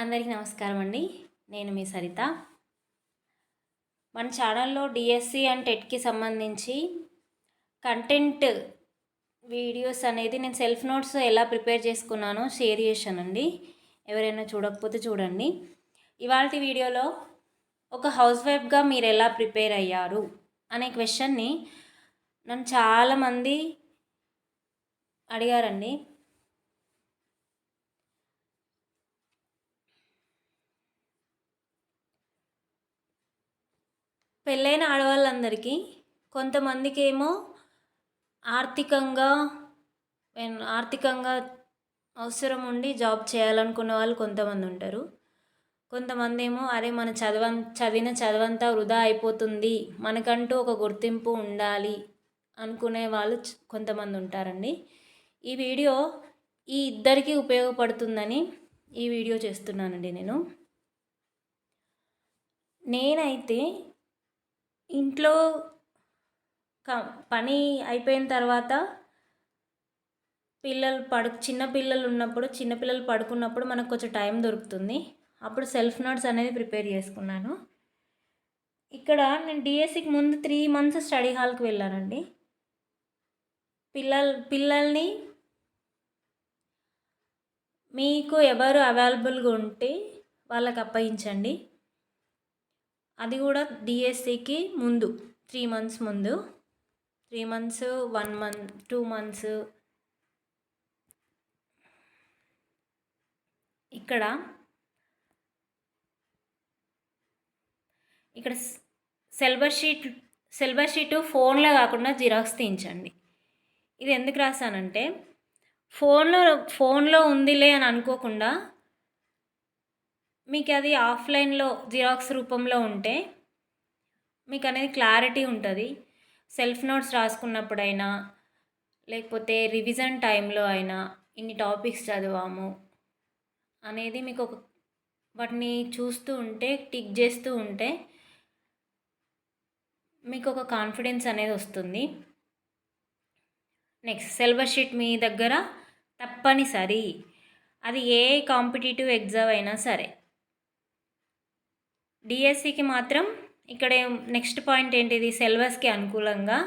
అందరికీ నమస్కారం అండి. నేను మీ సరిత. మన ఛానల్లో డిఎస్సి అండ్ టెట్కి సంబంధించి కంటెంట్ వీడియోస్ అనేది నేను సెల్ఫ్ నోట్స్ ఎలా ప్రిపేర్ చేసుకున్నానో షేర్ చేశానండి ఎవరైనా చూడకపోతే చూడండి. ఇవాళ వీడియోలో ఒక హౌస్ వైఫ్గా మీరు ఎలా ప్రిపేర్ అయ్యారు అనే క్వశ్చన్ని నన్ను చాలామంది అడిగారండి. పెళ్ళైన ఆడవాళ్ళందరికీ కొంతమందికి ఏమో ఆర్థికంగా ఆర్థికంగా అవసరం ఉండి జాబ్ చేయాలనుకున్న వాళ్ళు కొంతమంది ఉంటారు కొంతమంది ఏమో అరే మన చదవ చదివిన చదవంతా వృధా అయిపోతుంది. మనకంటూ ఒక గుర్తింపు ఉండాలి అనుకునే వాళ్ళు కొంతమంది ఉంటారండి ఈ వీడియో ఈ ఇద్దరికీ ఉపయోగపడుతుందని ఈ వీడియో చేస్తున్నానండి నేను. నేనైతే ఇంట్లో పని అయిపోయిన తర్వాత పిల్లలు పడు చిన్న పిల్లలు ఉన్నప్పుడు చిన్న పిల్లలు పడుకున్నప్పుడు మనకు కొంచెం టైం దొరుకుతుంది. అప్పుడు సెల్ఫ్ నోట్స్ అనేది ప్రిపేర్ చేసుకున్నాను. ఇక్కడ నేను డిఎస్సికి ముందు త్రీ మంత్స్ స్టడీ హాల్కి వెళ్ళానండి. పిల్లల్ పిల్లల్ని మీకు ఎవరు అవైలబుల్గా ఉంటే వాళ్ళకి అప్పగించండి. అది కూడా డిఎస్సికి ముందు త్రీ మంత్స్ ముందు. Three months one month two months ఇక్కడ ఇక్కడ సిలబస్ షీట్ సిలబస్ షీట్ ఫోన్లో కాకుండా జిరాక్స్ తీయించండి. ఇది ఎందుకు రాశానంటే ఫోన్లో ఫోన్లో ఉందిలే అని అనుకోకుండా మీకు అది ఆఫ్లైన్లో జిరాక్స్ రూపంలో ఉంటే మీకు అనేది క్లారిటీ ఉంటుంది. సెల్ఫ్ నోట్స్ రాసుకున్నప్పుడైనా లేకపోతే రివిజన్ టైంలో అయినా ఇన్ని టాపిక్స్ చదివాము అనేది మీకు ఒక వాటిని చూస్తూ ఉంటే టిక్ చేస్తూ ఉంటే మీకు ఒక కాన్ఫిడెన్స్ అనేది వస్తుంది. నెక్స్ట్ సిలబస్ షీట్ మీ దగ్గర తప్పనిసరి. అది ఏ కాంపిటేటివ్ ఎగ్జామ్ అయినా సరే. డిఎస్సికి మాత్రం ఇక్కడ నెక్స్ట్ పాయింట్ ఏంటిది? సిలబస్కి అనుకూలంగా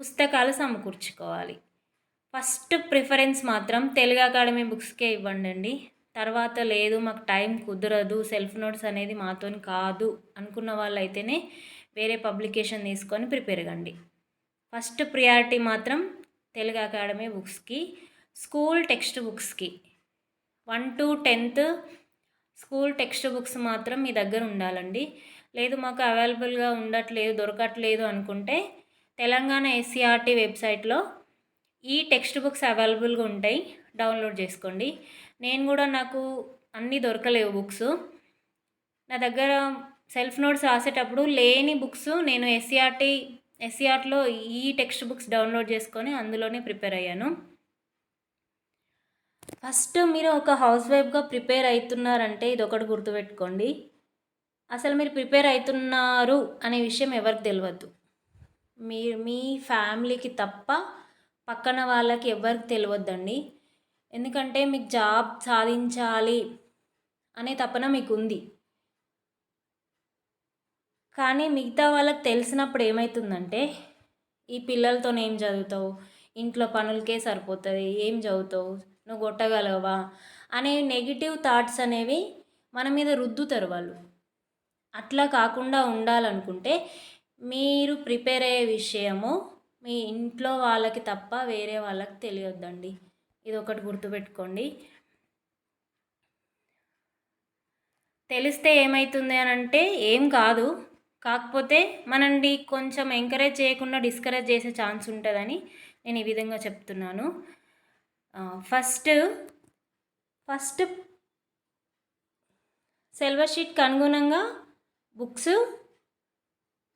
పుస్తకాలు సమకూర్చుకోవాలి. ఫస్ట్ ప్రిఫరెన్స్ మాత్రం తెలుగు అకాడమీ బుక్స్కే ఇవ్వండి అండి తర్వాత లేదు మాకు టైం కుదరదు సెల్ఫ్ నోట్స్ అనేది మాతోని కాదు అనుకున్న వాళ్ళైతేనే వేరే పబ్లికేషన్ తీసుకొని ప్రిపేర్ కండి. ఫస్ట్ ప్రియారిటీ మాత్రం తెలుగు అకాడమీ బుక్స్కి స్కూల్ టెక్స్ట్ బుక్స్కి. One to tenth school text books మాత్రం మీ దగ్గర ఉండాలండి. లేదు మాకు అవైలబుల్గా ఉండట్లేదు దొరకట్లేదు అనుకుంటే తెలంగాణ ఎస్సీఆర్టీ వెబ్సైట్లో ఈ టెక్స్ట్ బుక్స్ అవైలబుల్గా ఉంటాయి డౌన్లోడ్ చేసుకోండి. నేను కూడా నాకు అన్నీ దొరకలేవు బుక్స్. నా దగ్గర సెల్ఫ్ నోట్స్ రాసేటప్పుడు లేని బుక్స్ నేను ఎస్సీఆర్టీ ఎస్సీఆర్ట్లో ఈ టెక్స్ట్ బుక్స్ డౌన్లోడ్ చేసుకొని అందులోనే ప్రిపేర్ అయ్యాను. ఫస్ట్ మీరు ఒక హౌస్ వైఫ్గా ప్రిపేర్ అవుతున్నారంటే ఇది ఒకటి గుర్తుపెట్టుకోండి. అసలు మీరు ప్రిపేర్ అవుతున్నారు అనే విషయం ఎవరికి తెలియద్దు మీ మీ ఫ్యామిలీకి తప్ప పక్కన వాళ్ళకి ఎవరికి తెలియద్దండి ఎందుకంటే మీకు జాబ్ సాధించాలి అనే తపన మీకు ఉంది కానీ మిగతా వాళ్ళకి తెలిసినప్పుడు ఏమవుతుందంటే ఈ పిల్లలతో ఏం చదువుతావు? ఇంట్లో పనులకే సరిపోతుంది ఏం చదువుతావు? నువ్వు కొట్టగలవా? అనే నెగిటివ్ థాట్స్ అనేవి మన మీద రుద్దుతారు వాళ్ళు. అట్లా కాకుండా ఉండాలనుకుంటే మీరు ప్రిపేర్ అయ్యే విషయము మీ ఇంట్లో వాళ్ళకి తప్ప వేరే వాళ్ళకి తెలియొద్దండి. ఇది ఒకటి గుర్తుపెట్టుకోండి. తెలిస్తే ఏమవుతుంది అని అంటే ఏం కాదు. కాకపోతే మనల్ని కొంచెం ఎంకరేజ్ చేయకుండా డిస్కరేజ్ చేసే ఛాన్స్ ఉంటుందని నేను ఈ విధంగా చెప్తున్నాను. ఫస్ట్ ఫస్ట్ సెల్వర్ షీట్కి అనుగుణంగా books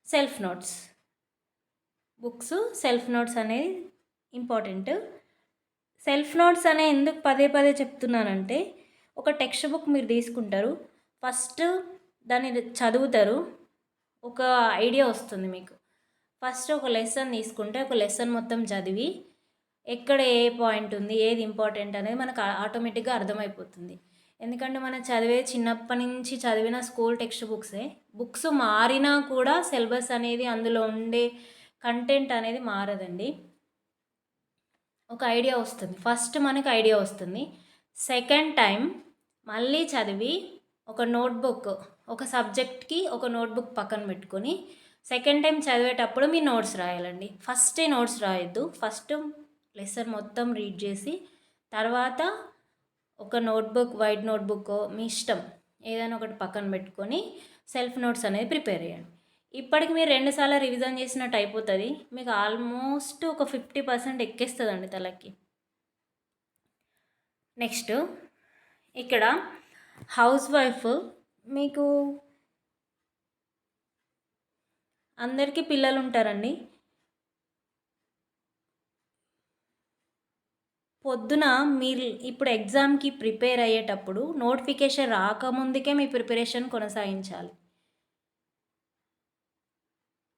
self notes books self notes అనేది ఇంపార్టెంట్ సెల్ఫ్ నోట్స్ అనే ఎందుకు పదే పదే చెప్తున్నానంటే ఒక టెక్స్ట్ బుక్ మీరు తీసుకుంటారు ఫస్ట్ దాన్ని చదువుతారు ఒక ఐడియా వస్తుంది మీకు. ఫస్ట్ ఒక లెసన్ తీసుకుంటే ఒక లెసన్ మొత్తం చదివి ఎక్కడ ఏ పాయింట్ ఉంది ఏది ఇంపార్టెంట్ అనేది మనకు ఆటోమేటిక్గా అర్థమైపోతుంది. ఎందుకంటే మనం చదివే చిన్నప్పటి నుంచి చదివిన స్కూల్ టెక్స్ట్ బుక్సే బుక్స్ మారినా కూడా సిలబస్ అనేది అందులో ఉండే కంటెంట్ అనేది మారదండి. ఒక ఐడియా వస్తుంది ఫస్ట్ మనకు ఐడియా వస్తుంది సెకండ్ టైం మళ్ళీ చదివి ఒక నోట్బుక్ ఒక సబ్జెక్ట్కి ఒక నోట్బుక్ పక్కన పెట్టుకొని సెకండ్ టైం చదివేటప్పుడు మీ నోట్స్ రాయాలండి. ఫస్టే నోట్స్ రాయొద్దు ఫస్ట్ లెసన్ మొత్తం రీడ్ చేసి తర్వాత ఒక నోట్బుక్ వైట్ నోట్బుక్ మీ ఇష్టం ఏదైనా ఒకటి పక్కన పెట్టుకొని సెల్ఫ్ నోట్స్ అనేది ప్రిపేర్ చేయండి. ఇప్పటికి మీరు రెండుసార్లు రివిజన్ చేసినట్టు అయిపోతుంది మీకు ఆల్మోస్ట్ ఒక ఫిఫ్టీ పర్సెంట్ ఎక్కేస్తుందండి తలకి. నెక్స్ట్ ఇక్కడ హౌస్ వైఫ్ మీకు అందరికీ పిల్లలు ఉంటారండి పొద్దున మీరు ఇప్పుడు ఎగ్జామ్కి ప్రిపేర్ అయ్యేటప్పుడు నోటిఫికేషన్ రాకముందుకే మీ ప్రిపరేషన్ కొనసాగించాలి.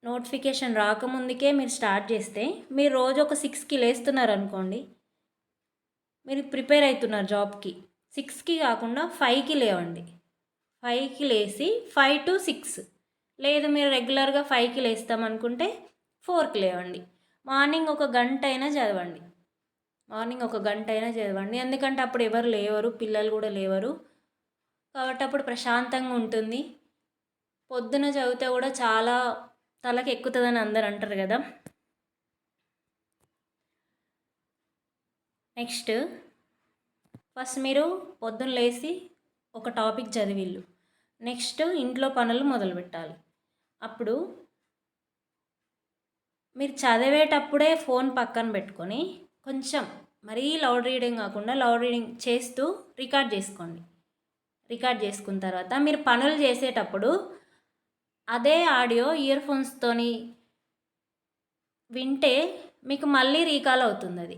నోటిఫికేషన్ రాకముందుకే మీరు స్టార్ట్ చేస్తే మీరు రోజు ఒక సిక్స్కి లేస్తున్నారు అనుకోండి మీరు ప్రిపేర్ అవుతున్నారు జాబ్కి. సిక్స్కి కాకుండా ఫైవ్కి లేవండి. ఫైవ్కి లేచి ఫైవ్ టు సిక్స్. లేదు మీరు రెగ్యులర్గా ఫైవ్కి లేస్తాం అనుకుంటే ఫోర్కి లేవండి. మార్నింగ్ ఒక గంట అయినా చదవండి. మార్నింగ్ ఒక గంట అయినా చదవండి. ఎందుకంటే అప్పుడు ఎవరు లేవరు పిల్లలు కూడా లేవరు. కాబట్టి అప్పుడు ప్రశాంతంగా ఉంటుంది. పొద్దున చదివితే కూడా చాలా తలకి ఎక్కుతుందని అందరు అంటారు కదా. నెక్స్ట్ ఫస్ట్ మీరు పొద్దున్న లేచి ఒక టాపిక్ చదివిల్లు నెక్స్ట్ ఇంట్లో పనులు మొదలు పెట్టాలి. అప్పుడు మీరు చదివేటప్పుడే ఫోన్ పక్కన పెట్టుకొని కొంచెం మరీ లౌడ్ రీడింగ్ కాకుండా లౌడ్ రీడింగ్ చేస్తూ రికార్డ్ చేసుకోండి. రికార్డ్ చేసుకున్న తర్వాత మీరు పనులు చేసేటప్పుడు అదే ఆడియో ఇయర్ ఫోన్స్తోని వింటే మీకు మళ్ళీ రీకాల్ అవుతుంది అది.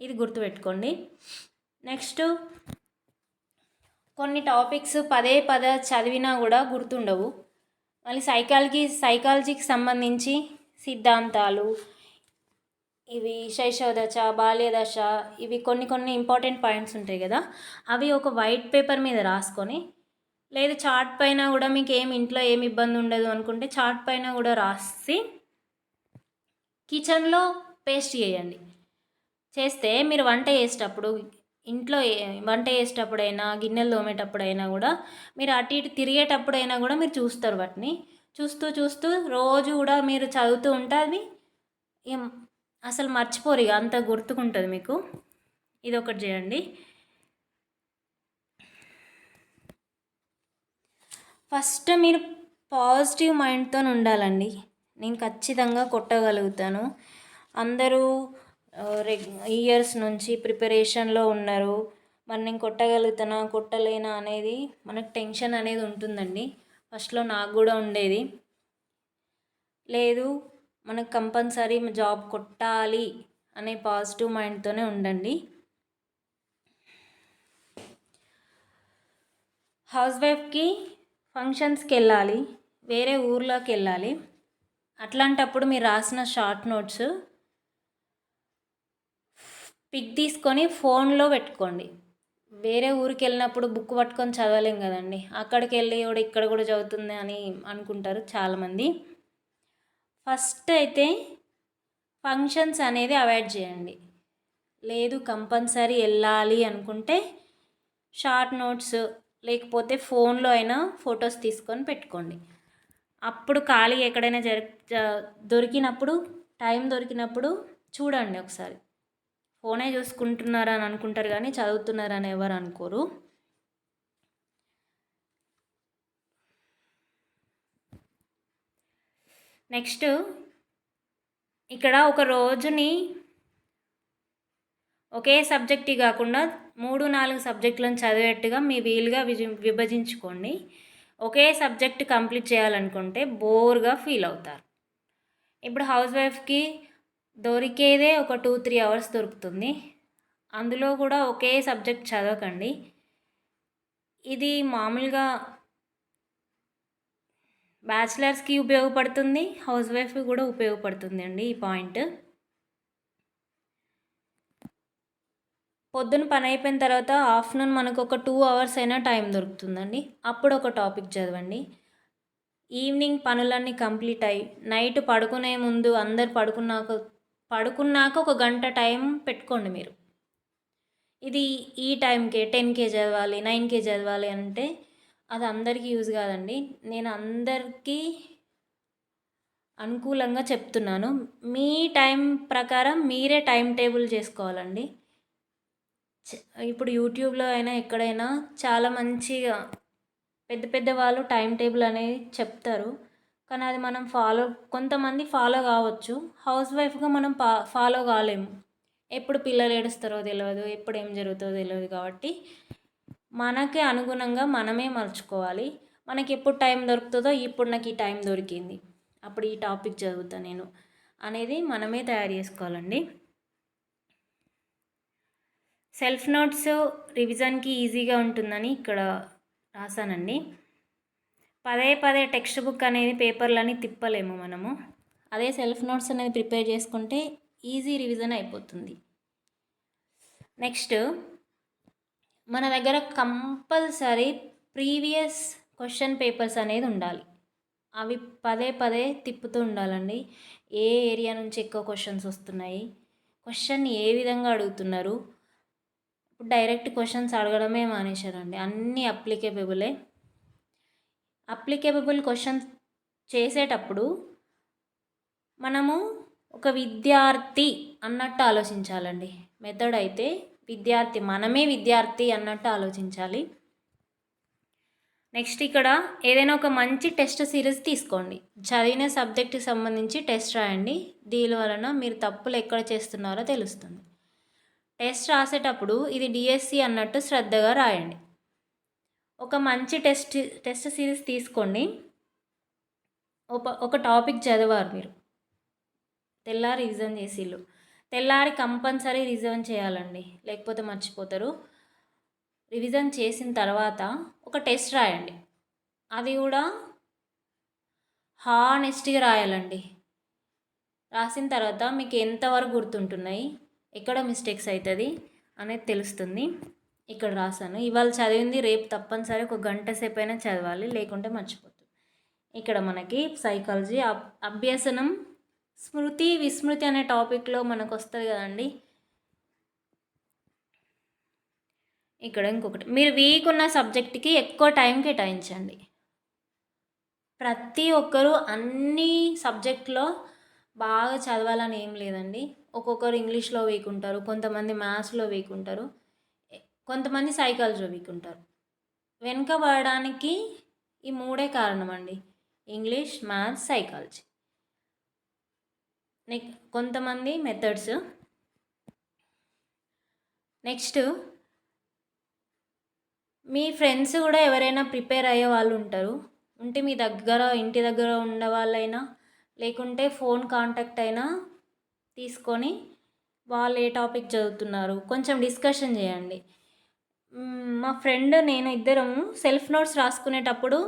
ఇది గుర్తుపెట్టుకోండి. నెక్స్ట్ కొన్ని టాపిక్స్ పదే పదే చదివినా కూడా గుర్తుండవు. మళ్ళీ సైకాలజీ సైకాలజీకి సంబంధించి సిద్ధాంతాలు ఇవి శైశవదశ బాల్యదశ ఇవి కొన్ని కొన్ని ఇంపార్టెంట్ పాయింట్స్ ఉంటాయి కదా. అవి ఒక వైట్ పేపర్ మీద రాసుకొని లేదు చార్ట్ పైన కూడా మీకు ఏమి ఇంట్లో ఏమి ఇబ్బంది ఉండదు అనుకుంటే చార్ట్ పైన కూడా రాసి కిచెన్లో పేస్ట్ చేయండి. చేస్తే మీరు వంట చేసేటప్పుడు ఇంట్లో వంట చేసేటప్పుడైనా గిన్నెలు తోమేటప్పుడైనా కూడా మీరు అటు ఇటు తిరిగేటప్పుడైనా కూడా మీరు చూస్తారు వాటిని. చూస్తూ చూస్తూ రోజు కూడా మీరు చదువుతూ ఉంటే అది అసలు మర్చిపోరు ఇక అంత గుర్తుకుంటుంది మీకు. ఇది ఒకటి చేయండి. ఫస్ట్ మీరు పాజిటివ్ మైండ్తో ఉండాలండి. నేను ఖచ్చితంగా కొట్టగలుగుతాను. అందరూ రెగ్ ఇయర్స్ నుంచి ప్రిపరేషన్లో ఉన్నారు. మరి నేను కొట్టగలుగుతానా కొట్టలేనా అనేది మనకు టెన్షన్ అనేది ఉంటుందండి. ఫస్ట్లో నాకు కూడా ఉండేది. లేదు మనకు కంపల్సరీ జాబ్ కొట్టాలి అనే పాజిటివ్ మైండ్తోనే ఉండండి. హౌస్ వైఫ్కి ఫంక్షన్స్కి వెళ్ళాలి వేరే ఊర్లోకి వెళ్ళాలి అట్లాంటప్పుడు మీరు రాసిన షార్ట్ నోట్స్ పిక్ తీసుకొని ఫోన్లో పెట్టుకోండి. వేరే ఊరికి వెళ్ళినప్పుడు బుక్ పట్టుకొని చదవలేం కదండి. అక్కడికి వెళ్ళి కూడా ఇక్కడ కూడా చదువుతుంది అని అనుకుంటారు చాలామంది. ఫస్ట్ అయితే ఫంక్షన్స్ అనేది అవాయిడ్ చేయండి. లేదు కంపల్సరీ వెళ్ళాలి అనుకుంటే షార్ట్ నోట్స్ లేకపోతే ఫోన్లో అయినా ఫొటోస్ తీసుకొని పెట్టుకోండి. అప్పుడు ఖాళీ ఎక్కడైనా జరి దొరికినప్పుడు టైం దొరికినప్పుడు చూడండి ఒకసారి. ఫోనే చూసుకుంటున్నారని అని అనుకుంటారు కానీ చదువుతున్నారని ఎవరు అనుకోరు. నెక్స్ట్ ఇక్కడ ఒక రోజుని ఒకే సబ్జెక్ట్ కాకుండా మూడు నాలుగు సబ్జెక్టులను చదివేట్టుగా మీ వీలుగా విభజించుకోండి. ఒకే సబ్జెక్ట్ కంప్లీట్ చేయాలనుకుంటే బోర్గా ఫీల్ అవుతారు. ఇప్పుడు హౌస్ వైఫ్కి దొరికేదే ఒక టూ త్రీ అవర్స్ దొరుకుతుంది. అందులో కూడా ఒకే సబ్జెక్ట్ చదవకండి. ఇది మామూలుగా బ్యాచిలర్స్కి ఉపయోగపడుతుంది హౌస్ వైఫ్కి కూడా ఉపయోగపడుతుంది అండి ఈ పాయింట్. పొద్దున పని అయిపోయిన తర్వాత ఆఫ్టర్నూన్ మనకు ఒక టూ అవర్స్ అయినా టైం దొరుకుతుందండి. అప్పుడు ఒక టాపిక్ చదవండి. ఈవినింగ్ పనులన్నీ కంప్లీట్ అయ్యి నైట్ పడుకునే ముందు అందరు పడుకున్నాక పడుకున్నాక ఒక గంట టైం పెట్టుకోండి మీరు. ఇది ఈ టైంకే టెన్కే చదవాలి నైన్కే చదవాలి అంటే అది అందరికీ యూజ్ కాదండి. నేను అందరికీ అనుకూలంగా చెప్తున్నాను. మీ టైం ప్రకారం మీరే టైం టేబుల్ చేసుకోవాలండి. ఇప్పుడు యూట్యూబ్లో అయినా ఎక్కడైనా చాలా మంచిగా పెద్ద పెద్ద వాళ్ళు టైం టేబుల్ అనేది చెప్తారు. కానీ అది మనం ఫాలో కొంతమంది ఫాలో కావచ్చు. హౌస్ వైఫ్గా మనం పా ఫాలో కాలేము. ఎప్పుడు పిల్లలు ఏడుస్తారో తెలియదు ఎప్పుడు ఏం జరుగుతుందో తెలియదు కాబట్టి మనకి అనుగుణంగా మనమే మర్చుకోవాలి మనకి ఎప్పుడు టైం దొరుకుతుందో ఇప్పుడు నాకు ఈ టైం దొరికింది. అప్పుడు ఈ టాపిక్ చదువుతా నేను. అనేది మనమే తయారు చేసుకోవాలండి. సెల్ఫ్ నోట్స్ రివిజన్కి ఈజీగా ఉంటుందని ఇక్కడ రాశానండి పదే పదే టెక్స్ట్ బుక్ అనేది పేపర్లని తిప్పలేము మనము. అదే సెల్ఫ్ నోట్స్ అనేది ప్రిపేర్ చేసుకుంటే ఈజీ రివిజన్ అయిపోతుంది. నెక్స్ట్ మన దగ్గర కంపల్సరీ ప్రీవియస్ క్వశ్చన్ పేపర్స్ అనేది ఉండాలి. అవి పదే పదే తిప్పుతూ ఉండాలండి. ఏ ఏరియా నుంచి ఎక్కువ క్వశ్చన్స్ వస్తున్నాయి? క్వశ్చన్ ఏ విధంగా అడుగుతున్నారు? ఇప్పుడు డైరెక్ట్ క్వశ్చన్స్ అడగడమే మానేశారండి. అన్నీ అప్లికేబులే. అప్లికేబుల్ క్వశ్చన్స్ చేసేటప్పుడు మనము ఒక విద్యార్థి అన్నట్టు ఆలోచించాలండి. మెథడ్ అయితే విద్యార్థి మనమే విద్యార్థి అన్నట్టు ఆలోచించాలి. నెక్స్ట్ ఇక్కడ ఏదైనా ఒక మంచి టెస్ట్ సిరీస్ తీసుకోండి. చదివిన సబ్జెక్ట్కి సంబంధించి టెస్ట్ రాయండి. దీని వలన మీరు తప్పులు ఎక్కడ చేస్తున్నారో తెలుస్తుంది. టెస్ట్ రాసేటప్పుడు ఇది డిఎస్సి అన్నట్టు శ్రద్ధగా రాయండి. ఒక మంచి టెస్ట్ టెస్ట్ సిరీస్ తీసుకోండి. ఒక ఒక టాపిక్ చదివారు మీరు. తెల్లారి రీజన్ చేసిళ్ళు. తెల్లారి కంపల్సరీ రివిజన్ చేయాలండి లేకపోతే మర్చిపోతారు. రివిజన్ చేసిన తర్వాత ఒక టెస్ట్ రాయండి. అది కూడా హానెస్ట్గా రాయాలండి. రాసిన తర్వాత మీకు ఎంతవరకు గుర్తుంటున్నాయి ఎక్కడ మిస్టేక్స్ అవుతుంది అనేది తెలుస్తుంది. ఇక్కడ రాశాను. ఇవాళ చదివింది రేపు తప్పనిసరి ఒక గంట సేపు అయినా చదవాలి లేకుంటే మర్చిపోతుంది ఇక్కడ మనకి సైకాలజీ అభ్యసనం స్మృతి విస్మృతి అనే టాపిక్లో మనకు వస్తుంది కదండి. ఇక్కడ ఇంకొకటి. మీరు వీక్ ఉన్న సబ్జెక్ట్కి ఎక్కువ టైం కేటాయించండి. ప్రతి ఒక్కరూ అన్ని సబ్జెక్ట్లో బాగా చదవాలని ఏం లేదండి. ఒక్కొక్కరు ఇంగ్లీష్లో వీక్ ఉంటారు కొంతమంది మ్యాథ్స్లో వీక్ ఉంటారు కొంతమంది సైకాలజీలో వీక్ ఉంటారు వెనుకబడడానికి ఈ మూడే కారణం అండి ఇంగ్లీష్ మ్యాథ్స్ సైకాలజీ. నెక్ కొంతమంది మెథడ్స్ నెక్స్ట్ మీ ఫ్రెండ్స్ కూడా ఎవరైనా ప్రిపేర్ అయ్యే వాళ్ళు ఉంటారు. ఉంటే మీ దగ్గర ఇంటి దగ్గర ఉన్న వాళ్ళైనా లేకుంటే ఫోన్ కాంటాక్ట్ అయినా తీసుకొని వాళ్ళు ఏ టాపిక్ చదువుతున్నారు. కొంచెం డిస్కషన్ చేయండి. మా ఫ్రెండ్ నేను ఇద్దరము సెల్ఫ్ నోట్స్ రాసుకునేటప్పుడు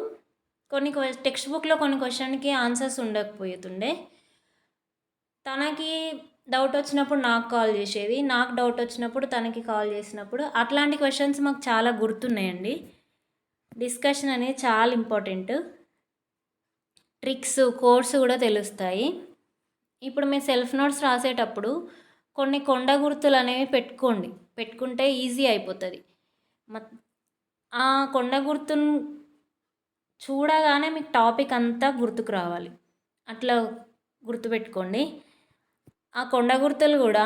కొన్ని టెక్స్ట్ బుక్లో కొన్ని క్వశ్చన్కి ఆన్సర్స్ ఉండకపోతుండే తనకి డౌట్ వచ్చినప్పుడు నాకు కాల్ చేసేది. నాకు డౌట్ వచ్చినప్పుడు తనకి కాల్ చేసినప్పుడు అట్లాంటి క్వశ్చన్స్ మాకు చాలా గుర్తున్నాయండి. డిస్కషన్ అనేది చాలా ఇంపార్టెంట్ ట్రిక్స్ కోర్స్ కూడా తెలుస్తాయి. ఇప్పుడు మీ సెల్ఫ్ నోట్స్ రాసేటప్పుడు కొన్ని కొండ గుర్తులు అనేవి పెట్టుకోండి. పెట్టుకుంటే ఈజీ అయిపోతుంది. ఆ కొండ గుర్తును చూడగానే మీకు టాపిక్ అంతా గుర్తుకు రావాలి. అట్లా గుర్తుపెట్టుకోండి. ఆ కొండ గుర్తులు కూడా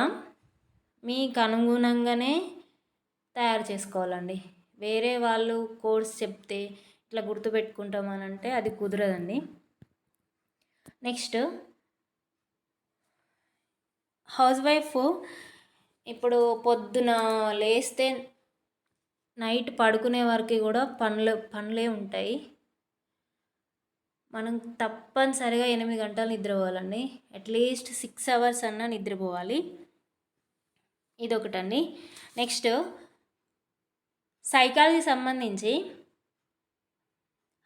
మీకు అనుగుణంగానే తయారు చేసుకోవాలండి. వేరే వాళ్ళు కోర్స్ చెప్తే ఇట్లా గుర్తుపెట్టుకుంటామని అంటే అది కుదరదండి. నెక్స్ట్ హౌస్ వైఫ్ ఇప్పుడు పొద్దున లేస్తే నైట్ పడుకునే వరకు కూడా పనులు పనులే ఉంటాయి. మనం తప్పనిసరిగా ఎనిమిది గంటలు నిద్రపోవాలండి. అట్లీస్ట్ సిక్స్ అవర్స్ అన్నా నిద్రపోవాలి. ఇదొకటండి. నెక్స్ట్ సైకాలజీ సంబంధించి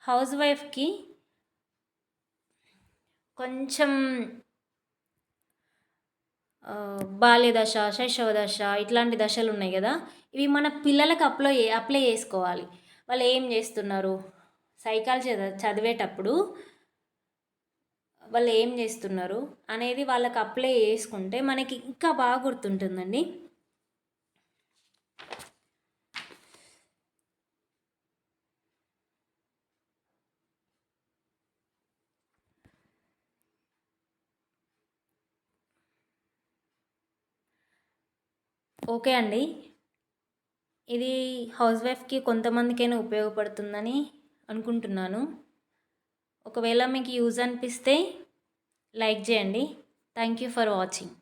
హౌస్ వైఫ్కి కొంచెం బాల్యదశ బాల్య దశ శైశవ దశ ఇట్లాంటి దశలు ఉన్నాయి కదా. ఇవి మన పిల్లలకు అప్లై అప్లై చేసుకోవాలి. వాళ్ళు ఏం చేస్తున్నారు? సైకాలజీ చదివేటప్పుడు వాళ్ళు ఏం చేస్తున్నారు అనేది వాళ్ళకి అప్లై చేసుకుంటే మనకి ఇంకా బాగా గుర్తుంటుందండి. ఓకే అండి. ఇది హౌస్ వైఫ్కి కొంతమందికైనా ఉపయోగపడుతుందని అనుకుంటున్నాను. ఒకవేళ మీకు యూజ్ అనిపిస్తే లైక్ చేయండి. Thank you for watching.